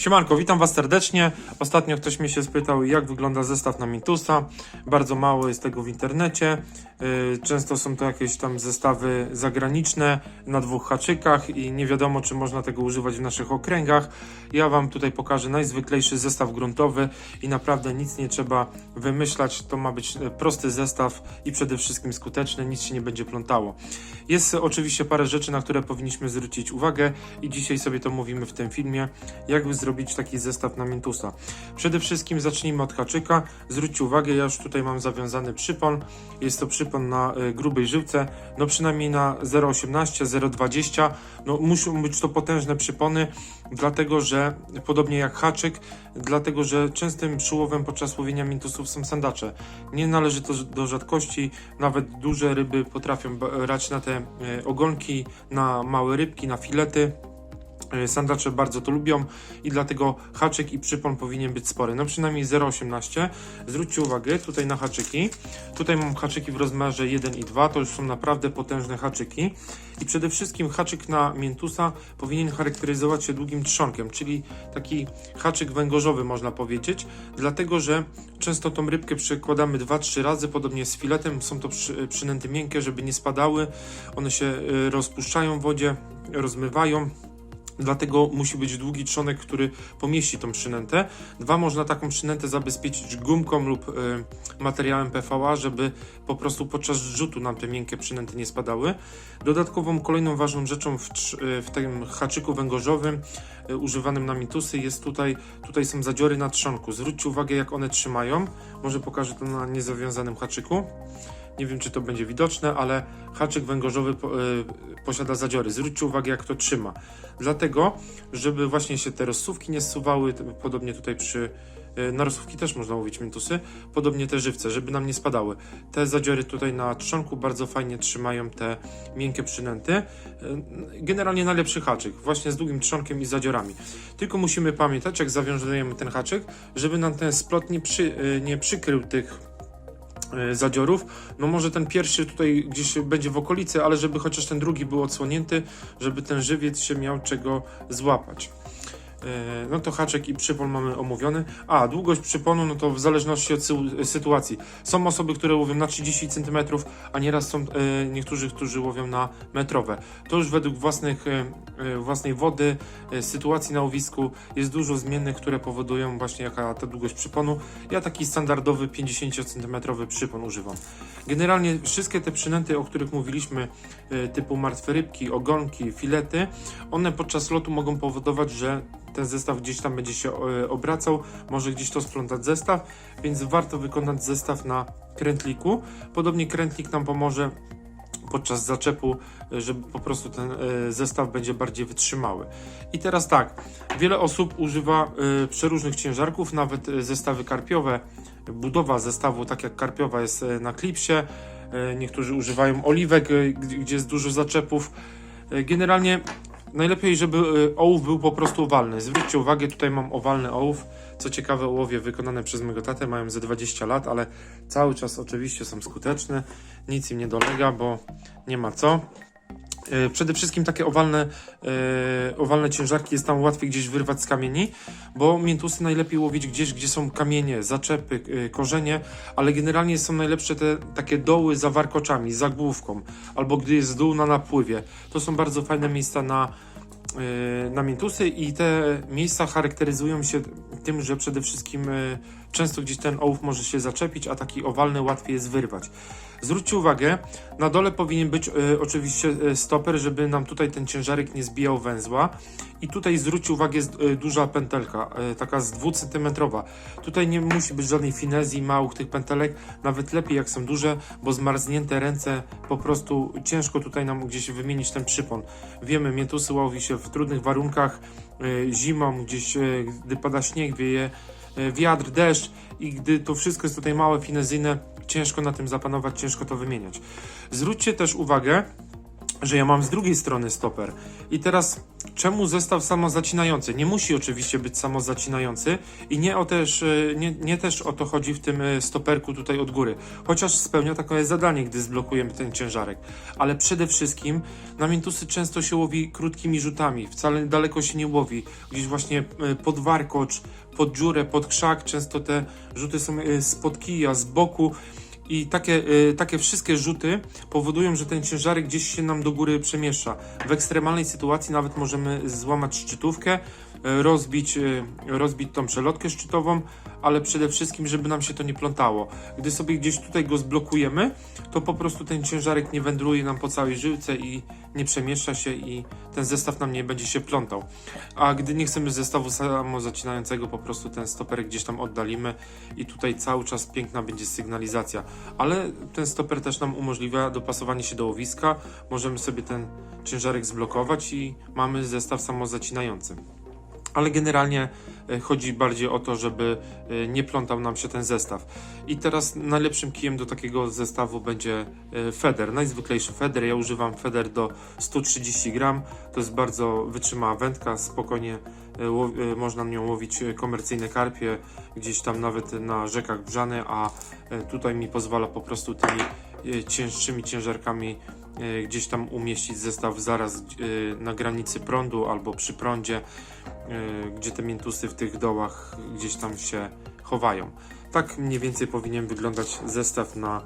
Siemanko, witam Was serdecznie. Ostatnio ktoś mnie się spytał, jak wygląda zestaw na Mintusa. Bardzo mało jest tego w internecie. Yy, Często są to jakieś tam zestawy zagraniczne na dwóch haczykach i nie wiadomo, czy można tego używać w naszych okręgach. Ja Wam tutaj pokażę najzwyklejszy zestaw gruntowy i naprawdę nic nie trzeba wymyślać. To ma być e, prosty zestaw i przede wszystkim skuteczny, nic się nie będzie plątało. Jest oczywiście parę rzeczy, na które powinniśmy zwrócić uwagę i dzisiaj sobie to mówimy w tym filmie, jak zrobić taki zestaw na Mintusa. Przede wszystkim zacznijmy od haczyka. Zwróćcie uwagę, ja już tutaj mam zawiązany przypon. Jest to przypon na y, grubej żyłce, no przynajmniej na 0,18, 0,20. No muszą być to potężne przypony, dlatego że podobnie jak haczyk, dlatego że częstym przyłowem podczas łowienia Mintusów są sandacze. Nie należy to do rzadkości, nawet duże ryby potrafią brać na te y, ogonki, na małe rybki, na filety. E, Sandacze bardzo to lubią i dlatego haczyk i przypon powinien być spory. No przynajmniej 0,18. Zwróćcie uwagę tutaj na haczyki. Tutaj mam haczyki w rozmiarze 1 i 2. To już są naprawdę potężne haczyki. I przede wszystkim haczyk na miętusa powinien charakteryzować się długim trzonkiem, czyli taki haczyk węgorzowy można powiedzieć, dlatego że często tą rybkę przykładamy 2-3 razy, podobnie z filetem. Są to przy, przynęty miękkie, żeby nie spadały. One się y, rozpuszczają w wodzie, rozmywają. Dlatego musi być długi trzonek, który pomieści tą przynętę. Dwa, można taką przynętę zabezpieczyć gumką lub y, materiałem PVA, żeby po prostu podczas rzutu nam te miękkie przynęty nie spadały. Dodatkową, kolejną ważną rzeczą w, y, w tym haczyku węgorzowym y, używanym na mitusy jest tutaj, tutaj są zadziory na trzonku. Zwróćcie uwagę, jak one trzymają. Może pokażę to na niezawiązanym haczyku. Nie wiem, czy to będzie widoczne, ale haczyk węgorzowy y, posiada zadziory. Zwróćcie uwagę, jak to trzyma. Dlatego, żeby właśnie się te rozsówki nie zsuwały, podobnie tutaj przy. y, Na rozsówki też można łowić mintusy, podobnie te żywce, żeby nam nie spadały. Te zadziory tutaj na trzonku bardzo fajnie trzymają te miękkie przynęty. Y, Generalnie najlepszy haczyk, właśnie z długim trzonkiem i zadziorami. Tylko musimy pamiętać, jak zawiązujemy ten haczyk, żeby nam ten splot nie, przy, nie przykrył tych e, zadziorów. No może ten pierwszy tutaj gdzieś będzie w okolicy, ale żeby chociaż ten drugi był odsłonięty, żeby ten żywiec się miał czego złapać. E, No to haczek i przypon mamy omówiony. A, długość przyponu, no to w zależności od sy- sytuacji. Są osoby, które łowią na 30 cm, a nieraz są e, niektórzy, którzy łowią na metrowe. To już według własnych, e, własnej wody, sytuacji na łowisku jest dużo zmiennych, które powodują właśnie jaka ta długość przyponu. Ja taki standardowy 50 cm przypon używam. Generalnie wszystkie te przynęty, o których mówiliśmy, typu martwe rybki, ogonki, filety, one podczas lotu mogą powodować, że ten zestaw gdzieś tam będzie się e, obracał, może gdzieś to splątać zestaw, więc warto wykonać zestaw na krętliku. Podobnie krętlik nam pomoże podczas zaczepu, e, żeby po prostu ten e, zestaw będzie bardziej wytrzymały. I teraz tak, wiele osób używa przeróżnych ciężarków, nawet zestawy karpiowe. Budowa zestawu, tak jak karpiowa jest na klipsie, niektórzy używają oliwek, gdzie jest dużo zaczepów. Generalnie najlepiej, żeby e, ołów był po prostu owalny. Zwróćcie uwagę, tutaj mam owalny ołów. Co ciekawe, ołowie wykonane przez mego tatę mają ze 20 lat, ale cały czas oczywiście są skuteczne. Nic im nie dolega, bo nie ma co. E, Przede wszystkim takie owalne, e, owalne ciężarki jest tam łatwiej gdzieś wyrwać z kamieni, bo miętusy najlepiej łowić gdzieś, gdzie są kamienie, zaczepy, e, korzenie, ale generalnie są najlepsze te takie doły za warkoczami, za główką, albo gdy jest dół na napływie. To są bardzo fajne miejsca na, na miętusy i te miejsca charakteryzują się tym, że przede wszystkim często gdzieś ten ołów może się zaczepić, a taki owalny łatwiej jest wyrwać. Zwróćcie uwagę, na dole powinien być e, oczywiście e, stoper, żeby nam tutaj ten ciężarek nie zbijał węzła. I tutaj zwróćcie uwagę, jest e, duża pętelka, e, taka z 2 cm. Tutaj nie musi być żadnej finezji, małych tych pętelek, nawet lepiej jak są duże, bo zmarznięte ręce po prostu ciężko tutaj nam gdzieś wymienić ten przypon. Wiemy, miętusy łowi się w trudnych warunkach, e, zimą, gdzieś e, gdy pada śnieg, wieje wiatr, deszcz i gdy to wszystko jest tutaj małe, finezyjne, ciężko na tym zapanować, ciężko to wymieniać. Zwróćcie też uwagę, że ja mam z drugiej strony stoper. I teraz czemu zestaw samozacinający? Nie musi oczywiście być samozacinający i nie, o też, e, nie, nie też o to chodzi w tym e, stoperku tutaj od góry. Chociaż spełnia takie zadanie, gdy zblokujemy ten ciężarek. Ale przede wszystkim na mintusy często się łowi krótkimi rzutami. Wcale daleko się nie łowi. Gdzieś właśnie e, pod warkocz, pod dziurę, pod krzak. Często te rzuty są spod kija, z boku. I takie, y, takie wszystkie rzuty powodują, że ten ciężarek gdzieś się nam do góry przemieszcza. W ekstremalnej sytuacji nawet możemy złamać szczytówkę, y, rozbić, y, rozbić tą przelotkę szczytową, ale przede wszystkim, żeby nam się to nie plątało. Gdy sobie gdzieś tutaj go zblokujemy, to po prostu ten ciężarek nie wędruje nam po całej żyłce i nie przemieszcza się i ten zestaw nam nie będzie się plątał. A gdy nie chcemy zestawu samozacinającego, po prostu ten stoperek gdzieś tam oddalimy i tutaj cały czas piękna będzie sygnalizacja. Ale ten stoper też nam umożliwia dopasowanie się do łowiska. Możemy sobie ten ciężarek zblokować i mamy zestaw samozacinający. Ale generalnie e, chodzi bardziej o to, żeby e, nie plątał nam się ten zestaw. I teraz najlepszym kijem do takiego zestawu będzie e, feder, najzwyklejszy feder. Ja używam feder do 130 gram. To jest bardzo wytrzymała wędka, spokojnie można nią łowić komercyjne karpie, gdzieś tam nawet na rzekach Brzany, a tutaj mi pozwala po prostu tymi cięższymi ciężarkami gdzieś tam umieścić zestaw zaraz na granicy prądu albo przy prądzie, gdzie te miętusy w tych dołach gdzieś tam się chowają. Tak mniej więcej powinien wyglądać zestaw na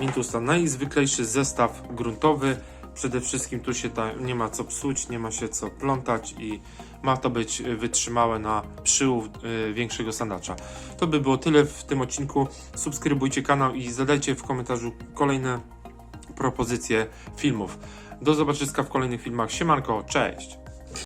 Mintusa. Najzwyklejszy zestaw gruntowy. Przede wszystkim tu się ta, nie ma co psuć, nie ma się co plątać i ma to być y, wytrzymałe na przyłów y, większego sandacza. To by było tyle w tym odcinku. Subskrybujcie kanał i zadajcie w komentarzu kolejne propozycje filmów. Do zobaczenia w kolejnych filmach. Siemanko, cześć!